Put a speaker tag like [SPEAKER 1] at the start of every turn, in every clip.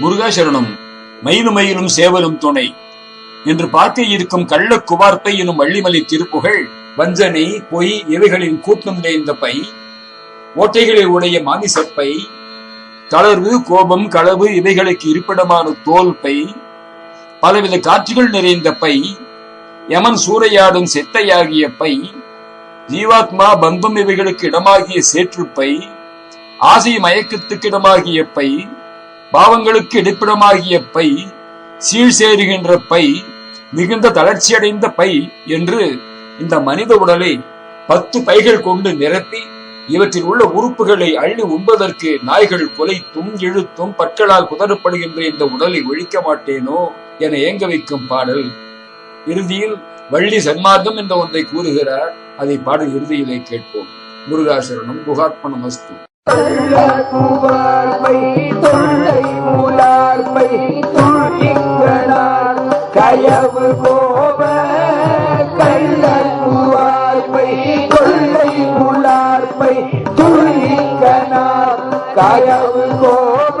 [SPEAKER 1] முருகாசரணம் மயிலும் மயிலும் சேவலும் துணை. என்று பார்த்து இருக்கும் கள்ள குவார்த்தை எனும் வள்ளிமலை திருப்புகள் வஞ்சனை பொய் இவைகளின் கூட்டம் நிறைந்த பை ஓட்டைகளை உடைய மாமிசப்பை தளர்வு கோபம் களவு இவைகளுக்கு இருப்பிடமான தோல் பை பலவித காட்சிகள் நிறைந்த பை யமன் சூறையாடும் செத்தையாகிய பை ஜீவாத்மா பந்தம் இவைகளுக்கு இடமாகிய சேற்றுப்பை ஆசை மயக்கத்துக்கு இடமாகிய பை பாவங்களுக்கு இடைப்பிடமாகிய பை சீழ் சேருகின்ற பை மிகுந்த தளர்ச்சியடைந்த பை என்று இந்த மனித உடலை பத்து பைகள் கொண்டு நிரப்பி இவற்றில் உள்ள உறுப்புகளை அள்ளி உண்பதற்கு நாய்கள் கொலைத்தும் இழுத்தும் பற்களால் குதறப்படுகின்ற இந்த உடலை ஒழிக்க மாட்டேனோ என ஏங்க வைக்கும் பாடல். இறுதியில் வள்ளி சன்மார்க்கம் என்ற ஒன்றை கூறுகிறார். அதை பாடல் இறுதியிலே கேட்போம். முருகாசரணம் குகாத்மனம் அஸ்து
[SPEAKER 2] குவார்பை தொல்லை மூலார்பை துள்ளிங்கனார் கயவு கோப கள்ளக்குவார்பை தொல்லை மூலார்பை துள்ளிங்கனார் கயவு கோப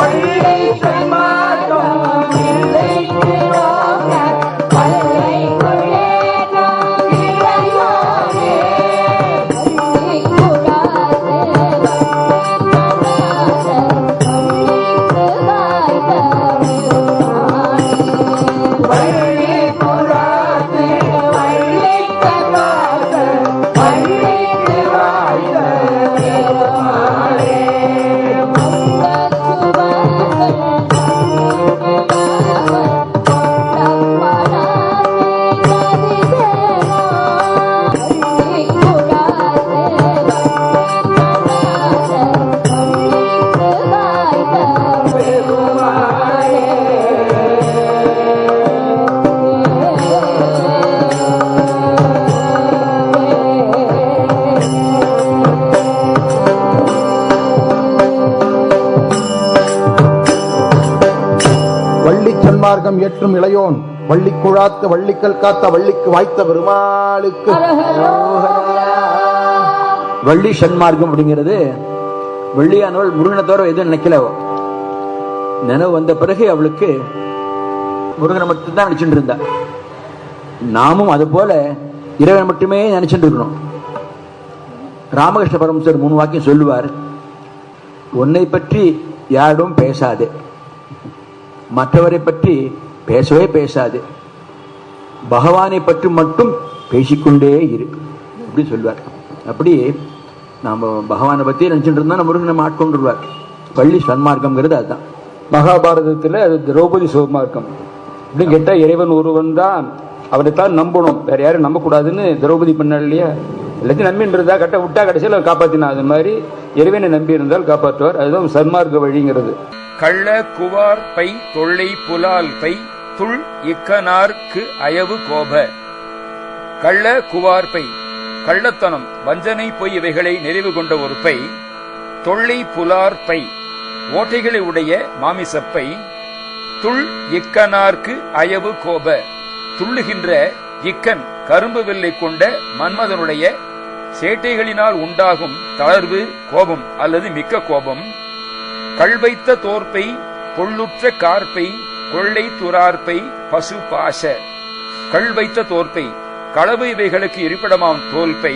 [SPEAKER 2] பசுபாச
[SPEAKER 3] வள்ளி சன்மார்க்கம் ஏற்றும் இளையோன். வள்ளி குழாத்த வள்ளிக்கல் காத்த வள்ளிக்கு வாய்த்த பெருமாளுக்கு.
[SPEAKER 4] வள்ளி சன்மார்க்கம் அப்படிங்கிறது வெள்ளியானவள் முருகனை தவிர எதுவும் நினைக்கல நினைவு வந்த பிறகு அவளுக்கு முருகனை மட்டும்தான் நினைச்சுட்டு இருந்தா. நாமும் அது போல இறைவனை மட்டுமே நினைச்சுட்டு இருக்கணும். ராமகிருஷ்ண பரமசர் மூணு வாக்கியம் சொல்லுவார். உன்னை பற்றி யாரும் பேசாதே. மற்றவரை பற்றி பேசவே பேசாது. பகவானை பற்றி மட்டும் பேசிக்கொண்டே இரு. அப்படி சொல்வார். அப்படி நாம் பகவானை பற்றி நினச்சிட்டு இருந்தால் முருகன் நம்ம ஆட்கொண்டுருவார். பள்ளி சன்மார்க்கம்ங்கிறது அதுதான்.
[SPEAKER 5] மகாபாரதத்தில் அது திரௌபதி சிவமார்க்கம் அப்படின்னு கேட்டால் இறைவன் ஒருவன் தான். அவரைத்தான் நம்பணும். வேற யாரும் நம்பக்கூடாதுன்னு திரௌபதி பண்ணாள் இல்லையா? எல்லாத்தையும் நம்பின்னு இருந்தா கட்ட விட்டா கடைசியில் காப்பாற்றினா அது மாதிரி இறைவனை நம்பி இருந்தால் காப்பாற்றுவார். அதுதான் சன்மார்க்க வழிங்கிறது.
[SPEAKER 1] கள்ள குவார் பை தொல்லை புலால் பை துள் இக்கனார்க்கு அயவு கோப. கள்ள குவார் பை கள்ளத்தனம் வஞ்சனை பொய் இவைகளை நிறைவு கொண்ட ஒரு பை. தொல்லை புலார் பை ஓட்டைகளை உடைய மாமிசப்பை துள் இக்கனார்க்கு அயவு கோப. துள்ளுகின்ற இக்கன் கரும்பு வில்லை கொண்ட மன்மதனுடைய சேட்டைகளினால் உண்டாகும் தளர்வு கோபம் அல்லது மிக்க கோபம். கள்வைத்த தோற்பை பொள்ளுற்ற கார்ப்பை கொள்ளை துரார்ப்பை பசு பாச. கள் வைத்த தோற்பை களவு இவைகளுக்கு இருப்பிடமாம் தோல்பை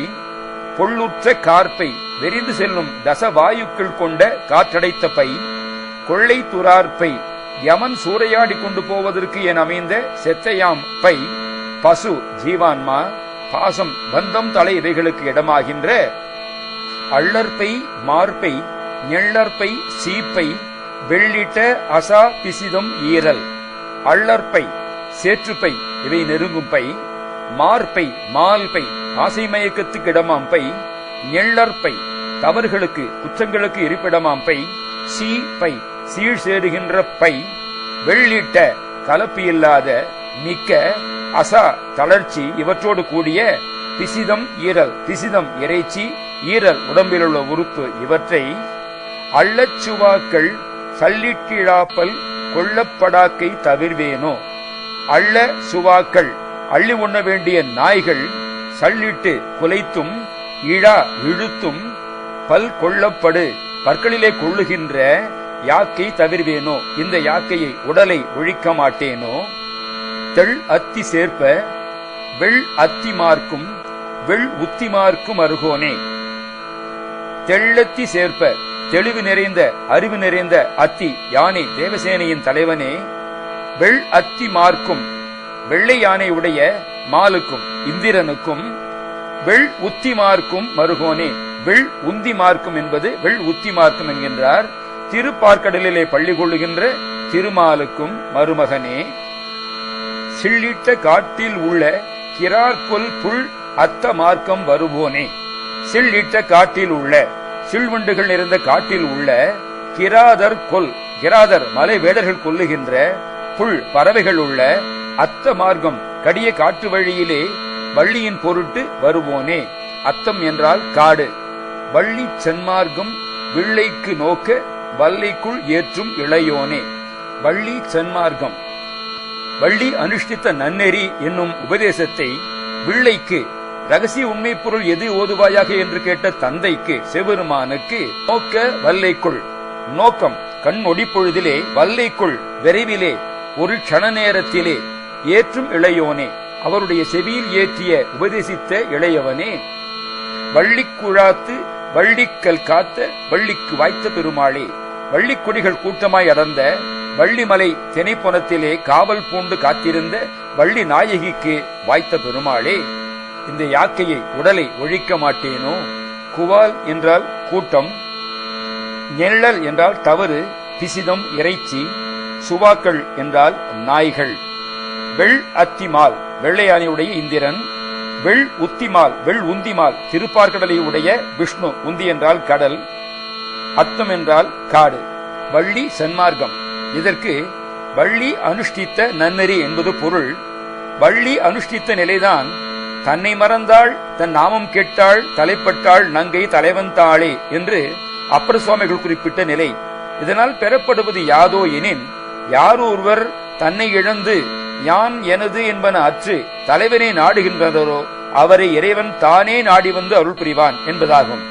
[SPEAKER 1] பொள்ளுற்ற கார்ப்பை வெறிந்து செல்லும் தசவாயுக்கள் கொண்ட காற்றடைத்த பை கொள்ளை துரார்ப்பை யமன் சூறையாடி கொண்டு போவதற்கு என அமைந்த செத்தையாம் பை பசு ஜீவான்மா பாசம் பந்தம் தலை இவைகளுக்கு இடமாகின்ற அள்ளற்பை மார்பை நெள்ளற்பை சீப்பை வெள்ளிட்ட அசா பிசிதம் ஈரல். அள்ளற்பை சேற்றுப்பை இவை நெருங்கும் பை. மார்பை மால்பை ஆசை மயக்கத்துக்கு இடமாம் பை. நெள்ளற்பை தவறுகளுக்கு குற்றங்களுக்கு இருப்பிடமாம் பை. சீ பை சீழ் சேருகின்ற பை. வெள்ளிட்ட கலப்பு இல்லாத மிக்க அசா தளர்ச்சி இவற்றோடு கூடிய பிசிதம் ஈரல். பிசிதம் இறைச்சி ஈரல். உடம்பிலுள்ள உறுப்பு இவற்றை அள்ளச்சுவாக்கள் சல்லிட்டிழாப்பல் கொள்ளப்படாக்கை தவிர்வேனோ? அள்ள சுவாக்கள் அள்ளி உண்ண வேண்டிய நாய்கள் சல்லிட்டு குலைத்தும் இழா இழுத்தும் பல் கொள்ளப்படு பற்களிலே கொள்ளுகின்ற யாக்கை தவிர்வேனோ? இந்த யாக்கையை உடலை ஒழிக்க மாட்டேனோ? தெள் அத்தி சேர்ப்ப வெள் அத்தி மார்க்கும் வெள் உத்தி மார்க்கும் அருகோனே. தெள்ளத்தி சேர்ப்ப தெளிவு நிறைந்த அறிவு நிறைந்த அத்தி யானை தேவசேனையின் தலைவனே வெள் அத்தி மார்க்கும் வெள்ளை யானை உடைய மாலுக்கும் இந்திரனுக்கும் வெள் உத்தி மார்க்கும் மருகோனே வெள் உந்தி மார்க்கும் என்பது வெள் உத்தி மார்க்கும் என்கின்றார். திருப்பார்க்கடலிலே பள்ளி கொள்ளுகின்ற திருமாலுக்கும் மருமகனே சிள்ளிட்ட காட்டில் உள்ள கிரார்கொல் புல் அத்த மார்க்கம் வருவோனே சில்லிட்ட காட்டில் உள்ள சில்வண்டுகள் நிறைந்த காட்டில் உள்ள கிராதர் கொல் கிராதர் மலை வேடர்கள் கொல்லுகின்ற புல் பறவைகள் உள்ள அத்த மார்க்கம் கடிய காட்டு வழியிலே வள்ளியின் பொருட்டு வருவோனே. அத்தம் என்றால் காடு. வள்ளி சென்மார்க்கம் வில்லைக்கு நோக்க வல்லைக்குள் ஏற்றும் இளையோனே. வள்ளி சென்மார்க்கம். வள்ளி அனுஷ்டித்த நன்னெறி என்னும் உபதேசத்தை விள்ளைக்கு ரகசிய உண்மை பொருள் எது ஓதுவாயாக என்று கேட்ட தந்தைக்கு சிவபெருமானுக்கு நோக்க வல்லைக்குள். நோக்கம் கண் ஒடிப்பொழுதிலே வல்லைக்குள் விரைவிலே ஒரு க்ஷண நேரத்திலே ஏற்றும் இளையோனே. அவருடைய செவியில் ஏற்றிய உபதேசித்த இளையவனே. வள்ளிக்குழாத்து வள்ளிக்கல் காத்த வள்ளிக்கு வாய்த்த பெருமாளே. வள்ளிக்கொடிகள் கூட்டமாய் அடர்ந்த வள்ளிமலை திணைப்புணத்திலே காவல் பூண்டு காத்திருந்த வள்ளி நாயகிக்கு வாய்த்த பெருமாளே. இந்த யாக்கையை உடலை ஒழிக்க மாட்டேனோ? குவால் என்றால் கூட்டம் நெழல் என்றால் தவறு பிசிதம் இறைச்சி சுவாக்கள் என்றால் நாய்கள். வெள் அத்திமால் வெள்ளையானையுடைய இந்திரன் வெள் உத்திமால் வெள் உந்திமால் திருப்பார்கடலை உடைய விஷ்ணு உந்தி என்றால் கடல் அத்தம் என்றால் காடு. வள்ளி சன்மார்க்கம். இதற்கு வள்ளி அனுஷ்டித்த நன்னெறி என்பது பொருள். வள்ளி அனுஷ்டித்த நிலைதான் தன்னை மறந்தாள் தன் நாமம் கேட்டாள் தலைப்பட்டாள் நங்கை தலைவன் தாளே என்று அப்பர் சுவாமிகள் குறிப்பிட்ட நிலை. இதனால் பெறப்படுவது யாதோ எனின் யார் ஒருவர் தன்னை இழந்து யான் எனது என்பன அற்று தலைவனை நாடுகின்றனரோ அவரை இறைவன் தானே நாடி வந்து அருள் புரிவான் என்பதாகும்.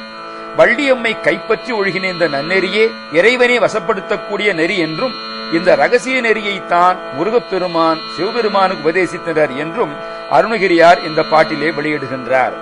[SPEAKER 1] வள்ளியம்மை கைப்பற்றி ஒழுகின இந்த நன்னெறியே இறைவனை வசப்படுத்தக்கூடிய நெறி என்றும் இந்த ரகசிய நெறியைத்தான் முருகப்பெருமான் சிவபெருமானுக்கு உபதேசித்தனர் என்றும் அருணகிரியார் இந்த பாட்டிலே வெளியிடுகின்றார்.